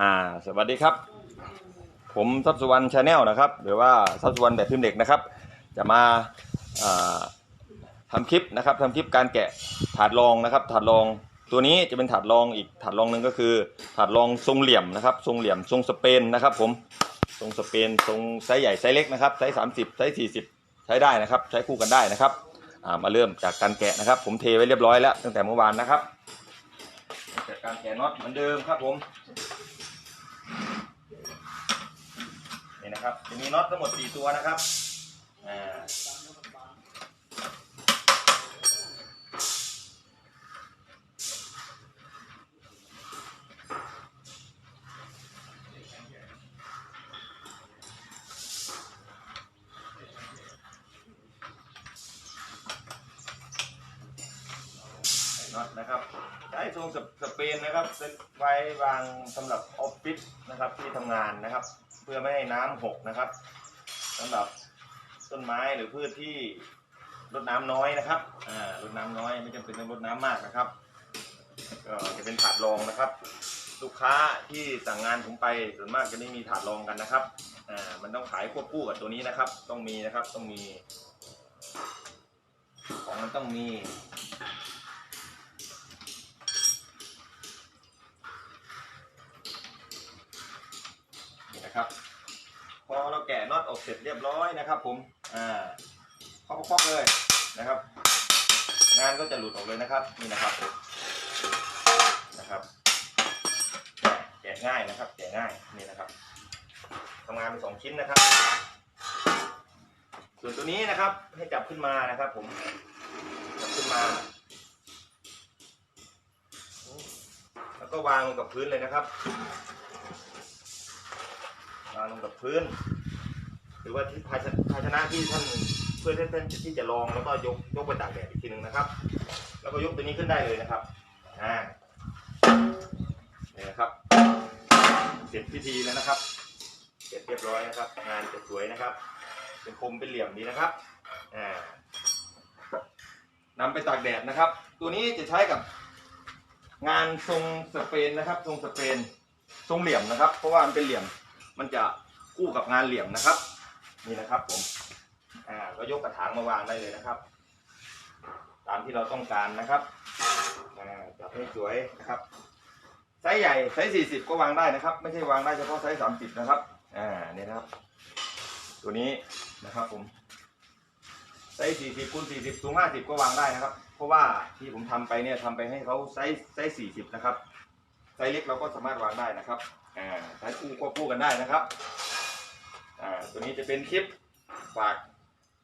อ่าสวัสดีครับ ผมทรัพย์สุวรรณชาแนลนะครับ หรือว่าทรัพย์สุวรรณแบบพิมพ์เหล็กนะครับ จะมาอ่าทำคลิปนะครับทำคลิปการแกะถาดรองนะครับ ถาดรองตัวนี้จะเป็นถาดรองอีกถาดรองหนึ่งก็คือ ถาดรองทรงเหลี่ยมนะครับ ทรงเหลี่ยมทรงสเปนนะครับ ผมทรงสเปนทรงไซส์ใหญ่ไซส์เล็กนะครับไซส์สามสิบไซส์สี่สิบใช้ได้นะครับ ใช้คู่กันได้นะครับามาเริ่มจากการแกะนะครับ ผมเทไว้เรียบร้อยแล้วตั้งแต่เมื่อวานนะครับจากการแกะน็อตเหมือนเดิมครับผม นี่นะครับจะมีน็อตทั้งหมด4ตัวนะครับอ่าน็อตนะครับ ทรงสเปนนะครับเป็นไว้วางสำหรับออฟฟิศนะครับที่ทำงานนะครับ เพื่อไม่ให้น้ำหกนะครับสำหรับต้นไม้หรือพืชที่รดน้ำน้อยนะครับอ่ารดน้ำน้อยไม่จำเป็นต้องรดน้ำมากนะครับก็จะเป็นถาดรองนะครับ ลูกค้าที่สั่งงานผมไปส่วนมากจะไม่มีถาดรองกันนะครับอ่ามันต้องขายควบคู่กับตัวนี้นะครับ ต้องมีนะครับต้องมี ของมันต้องมี นี่นะครับ พอ เสร็จเรียบร้อยนะครับ ผมอ่าเคาะๆเลยนะครับ งานก็จะหลุดออกเลยนะครับนี่นะครับนะครับแกะง่ายนะครับแกะง่ายนี่นะครับทำงานเป็นสองชิ้นนะครับ ส่วนตัวนี้นะครับให้จับขึ้นมานะครับ ผมจับขึ้นมา แล้วก็วางลงกับพื้นเลยนะครับวางลงกับพื้น รือว่าที่ภาชภาชนะที่ท่านเพื่อที่ท่านที่จะลองแล้วก็ยกยกไปตากแดดอีกทีหนึ่งนะครับ แล้วก็ยกตัวนี้ขึ้นได้เลยนะครับอ่านี่นะครับ เสร็จพิธีแล้วนะครับ เสร็จเรียบร้อยนะครับ งานจะสวยนะครับ เป็นคมเป็นเหลี่ยมดีนะครับอ่านำไปตากแดดนะครับ ตัวนี้จะใช้กับงานทรงสเปนนะครับ ทรงสเปนทรงเหลี่ยมนะครับ เพราะว่ามันเป็นเหลี่ยมมันจะคู่กับงานเหลี่ยมนะครับ นี่นะครับผมอ่าก็ยกกระถางมาวางได้เลยนะครับ ตามที่เราต้องการนะครับอ่าจับให้สวยนะครับไซส์ใหญ่ไซส์40ก็วางได้นะครับ ไม่ใช่วางได้เฉพาะไซส์30นะครับอ่าเนี่ยนะครับ ตัวนี้นะครับผมไซส์40คูณ40สูง50ก็วางได้นะครับ เพราะว่าที่ผมทำไปเนี่ยทำไปให้เขาไซส์ไซส์40นะครับไซส์เล็กเราก็สามารถวางได้นะครับอ่าใช้คู่ควบคู่กันได้นะครับ อ่าตัวนี้จะเป็นคลิปฝาก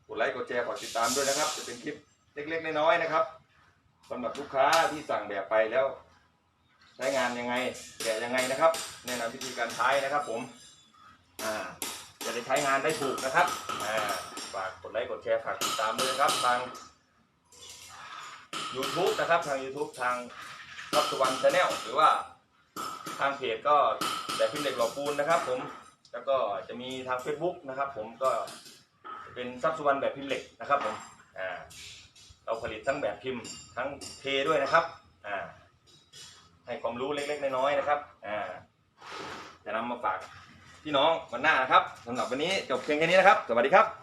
กดไลค์กดแชร์กดติดตามด้วยนะครับ จะเป็นคลิปเล็กๆน้อยๆนะครับสำหรับลูกค้าที่สั่งแบบไปแล้ว ใช้งานยังไงแกะยังไงนะครับ แนะนำวิธีการใช้นะครับ ผมอ่าจะได้ใช้งานได้ถูกนะครับอ่าฝากกดไลค์กดแชร์ฝากติดตามด้วยนะครับ ทาง YouTube นะครับทาง YouTube ทางรับสุวรรณชาแนลหรือว่าทางเพจก็แบบพิมพ์เหล็กหล่อปูนนะครับ ผม แล้วก็จะมีทาง Facebook นะครับ ผมก็เป็นซับสุวรรณแบบพิมพ์เหล็กนะครับผมอ่าเราผลิตทั้งแบบพิมพ์ทั้งเทด้วยนะครับอ่าให้ความรู้เล็กๆน้อยๆนะครับอ่าจะนำมาฝากพี่น้องวันหน้านะครับสำหรับวันนี้จบเพียงแค่นี้นะครับ สวัสดีครับ